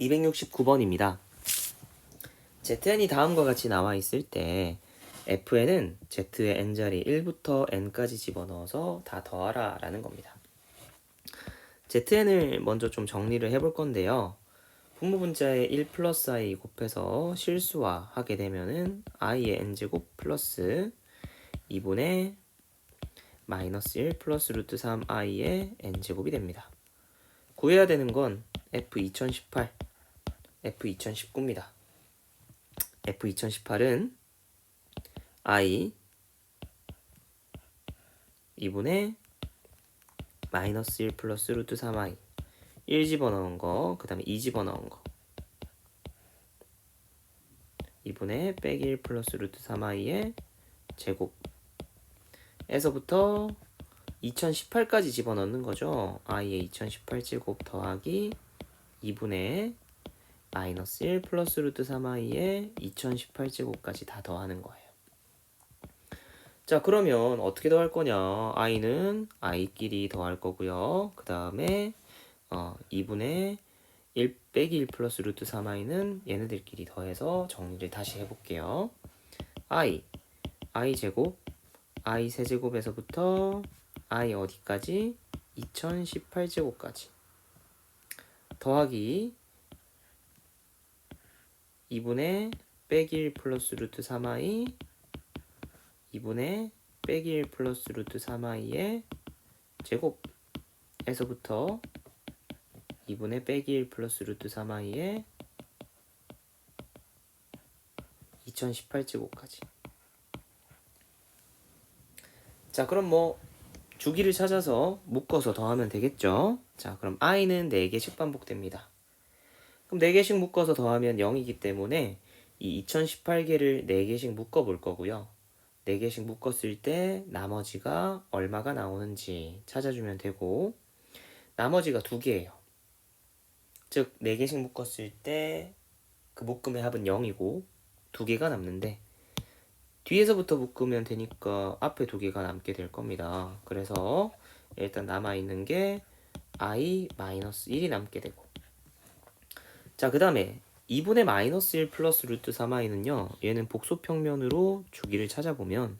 269번입니다. zn이 다음과 같이 나와 있을 때 fn은 z의 n자리 1부터 n까지 집어넣어서 다 더하라 라는 겁니다. zn을 먼저 좀 정리를 해볼 건데요. 분모분자에 1 플러스 i 곱해서 실수화 하게 되면은 i의 n제곱 플러스 2분의 마이너스 1 플러스 루트 3i의 n제곱이 됩니다. 구해야 되는 건 F2018, F2019입니다. F2018은 i 2분의 마이너스 1 플러스 루트 3i 1 집어넣은 거, 그 다음에 2 집어넣은 거 2분의 빼기 1 플러스 루트 3i의 제곱 에서부터 2018까지 집어넣는 거죠. i의 2018 제곱 더하기 2분의 마이너스 1 플러스 루트 3i의 2018 제곱까지 다 더하는 거예요. 자 그러면 어떻게 더할 거냐 i는 i끼리 더할 거고요. 그 다음에 어, 2분의 1 빼기 1 플러스 루트 3i는 얘네들끼리 더해서 정리를 다시 해볼게요. i i 제곱 i 세제곱에서부터 i 어디까지? 2018제곱까지 더하기 2분의 빼기 1 플러스 루트 3i 2분의 빼기 1 플러스 루트 3i의 제곱에서부터 2분의 빼기 1 플러스 루트 3i의 2018제곱까지. 자 그럼 뭐 주기를 찾아서 묶어서 더하면 되겠죠? 자 그럼 i는 4개씩 반복됩니다 그럼 4개씩 묶어서 더하면 0이기 때문에 이 2018개를 4개씩 묶어 볼 거고요 4개씩 묶었을 때 나머지가 얼마가 나오는지 찾아주면 되고 나머지가 2개예요 즉 4개씩 묶었을 때 그 묶음의 합은 0이고 2개가 남는데 뒤에서부터 묶으면 되니까 앞에 두 개가 남게 될 겁니다. 그래서 일단 남아있는 게 i-1이 남게 되고 자 그 다음에 2분의 마이너스 1 플러스 루트 3i는요 얘는 복소평면으로 주기를 찾아보면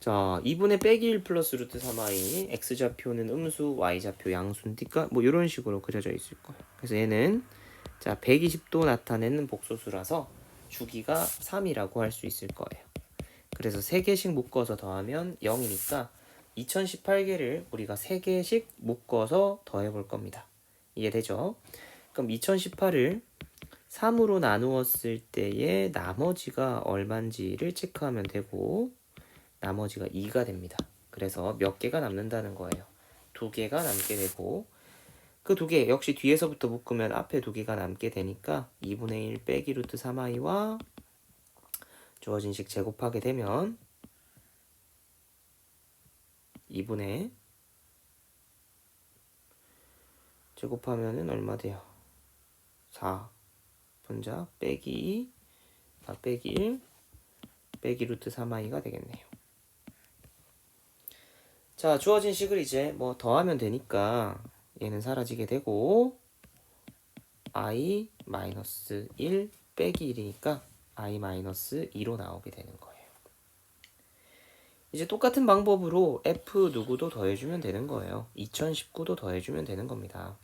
자, 2분의 빼기 1 플러스 루트 3i x좌표는 음수, y좌표 양수니까 뭐 이런 식으로 그려져 있을 거예요. 그래서 얘는 자 120도 나타내는 복소수라서 주기가 3이라고 할 수 있을 거예요. 그래서 3개씩 묶어서 더하면 0이니까 2018개를 우리가 3개씩 묶어서 더해 볼 겁니다. 이해되죠? 그럼 2018을 3으로 나누었을 때의 나머지가 얼만지를 체크하면 되고 나머지가 2가 됩니다. 그래서 몇 개가 남는다는 거예요. 두 개가 남게 되고 그 두 개 역시 뒤에서부터 묶으면 앞에 두 개가 남게 되니까 2분의 1 빼기 루트 3i와 주어진 식 제곱하게 되면 2분의 제곱하면은 얼마 돼요? 4 분자 빼기 2 아, 빼기 1 빼기 루트 3i가 되겠네요. 자, 주어진 식을 이제 뭐 더하면 되니까 얘는 사라지게 되고 i 마이너스 1 빼기 1이니까 i 마이너스 2로 나오게 되는 거예요. 이제 똑같은 방법으로 f 누구도 더해주면 되는 거예요. 2019도 더해주면 되는 겁니다.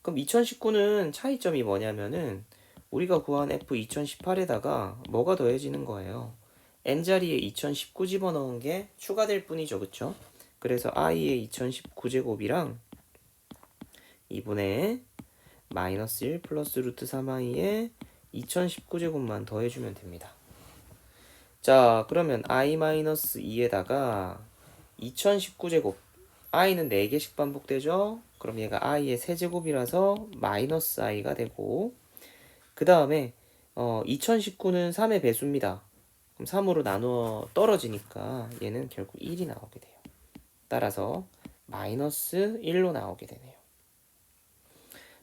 그럼 2019는 차이점이 뭐냐면은 우리가 구한 f 2018에다가 뭐가 더해지는 거예요. n자리에 2019 집어넣은 게 추가될 뿐이죠. 그쵸? 그래서 i의 2019 제곱이랑 2분의 마이너스 1 플러스 루트 3i의 2019제곱만 더해주면 됩니다. 자 그러면 i 마이너스 2에다가 2019제곱 i는 4개씩 반복되죠? 그럼 얘가 i의 세제곱이라서 마이너스 i가 되고 그 다음에 어, 2019는 3의 배수입니다. 그럼 3으로 나누어 떨어지니까 얘는 결국 1이 나오게 돼요. 따라서 마이너스 1로 나오게 되네요.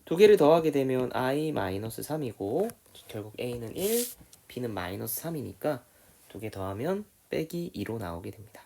두 개를 더하게 되면 i 마이너스 3이고 결국 a는 1, b는 마이너스 3이니까 두 개 더하면 빼기 2로 나오게 됩니다.